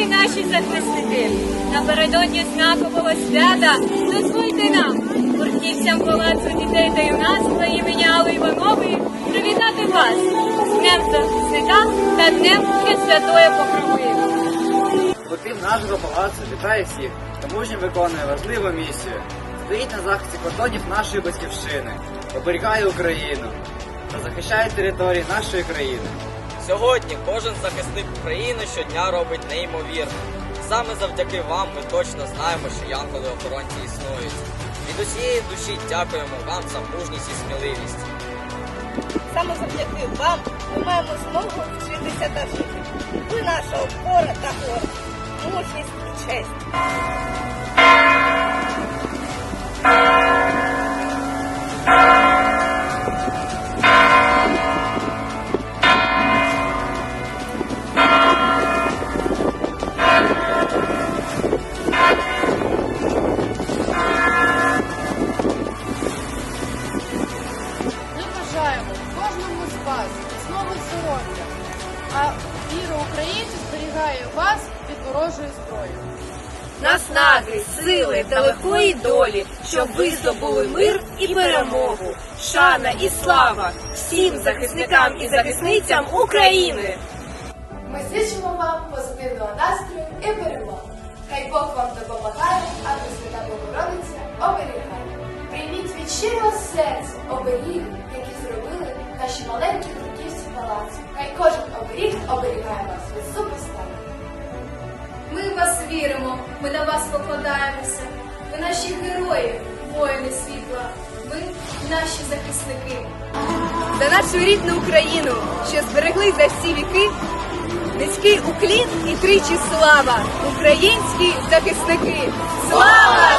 наші захисники. Напередодні знакового свята дозвольте нам, гуртівцям палацу дітей та юнацтва імені Алли Іванової, привітати вас з Днем захисника та Днем Пресвятої Покрови. Колектив нашого палацу вітає всіх та мужньо виконує важливу місію. Стоїть на захисті кордонів нашої батьківщини, оберігає Україну та захищає території нашої країни. Сьогодні кожен захисник України щодня робить неймовірно. Саме завдяки вам ми точно знаємо, що янголи-охоронці існують. Від усієї душі дякуємо вам за мужність і сміливість. Саме завдяки вам ми маємо змогу вчитися та жити. Ви наша опора та гордість, мужність і честь. Кожному з вас знову здоров'я, а віра українців зберігає вас від ворожої зброї. наснаги, сили та легкої долі, щоб ви здобули мир і перемогу, шана і слава всім захисникам і захисницям України. Ми зичимо вам позитивного настрою і перемоги. Хай Бог вам допомагає, а Пресвята Богородиця оберігає. Прийміть від щирого серця оберіг, зробили наші маленькі крутівці палацу. Хай кожен оберіг оберігає вас від суперстару. Ми в вас віримо, ми на вас покладаємося. Ви наші герої, воїни світла. Ви наші захисники. За нашу рідну Україну, що зберегли за всі віки. Низький уклін і тричі слава, українські захисники. Слава!